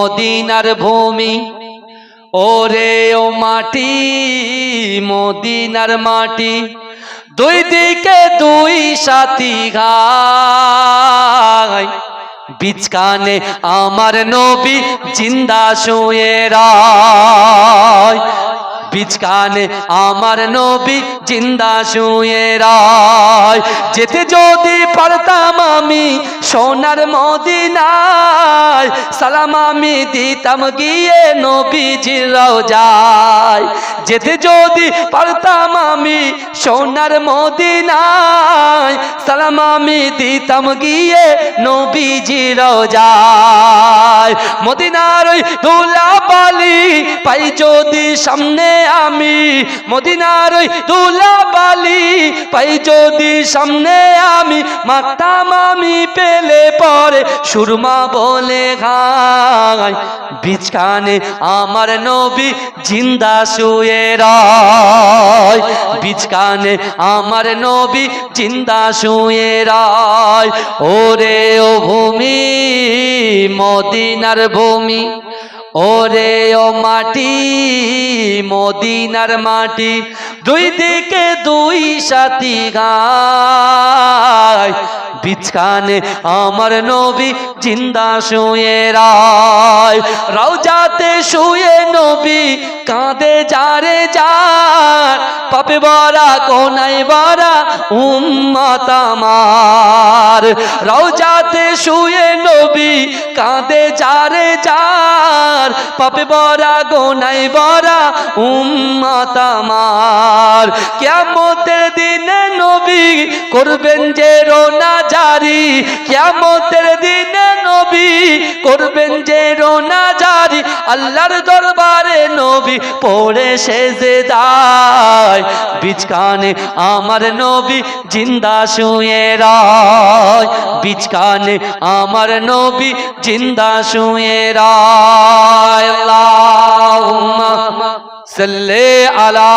মদিনার ভূমি। ওরে ও মাটি, মদিনার মাটি। দুই দিকে দুই সাথী গায় বিচকানে আমার নবী জিন্দা শুয়ে বিচকানে আমার নবী জিন্দা শুয়ে রায়। যেতে যদি পারতাম আমি সোনার মদিনায় সালাম আমি দিতাম গিয়ে নবীজির রওজায়। যেতে যদি পারতাম আমি সোনার মদিনায়, সালাম আমি দিতাম গিয়ে নবীজি রওজায়। মদিনার ওই দুলা বালি পাই যদি সামনে আমি মদিনার ওই বালি পাই যদি সামনে আমি মাতাম আমি পেলে পরে সুরমা বলে ঘাই বিচকানে আমার নবী জিন্দা শুয়ে রায়। বিচকানে আমার নবী জিন্দা শুয়ে রায়। ওরে ও ভূমি, মদিনার ভূমি। ওরে ও মাটি, মদিনার মাটি, দুই দিকে দুই সাথী গায় বিছখানে আমার নবী জিন্দা শুয়ে রায়। রওজাতে শুয়ে নবী কাঁদে যারে যার। পাপে বরা কোনাই বরা উম্মত আমার রওজাতে শুয়ে নবী কাঁদে যারে যার, পাপে বরা গোনাই বরা উম্মত আমার। কিয়ামতের দিনে নবী করবেন যে রোনা জারি, কিয়ামতের দিনে নবী করবেন যে রোনা জারি, আল্লাহর দরবারে নবী পড়ে সেজে দায়। বিচকানে আমার নবী জিন্দা শুয়ে রায়। বিচকানে আমার নবী জিন্দা শুয়ে রায়। আল্লাহুম্মা সাল্লি আলা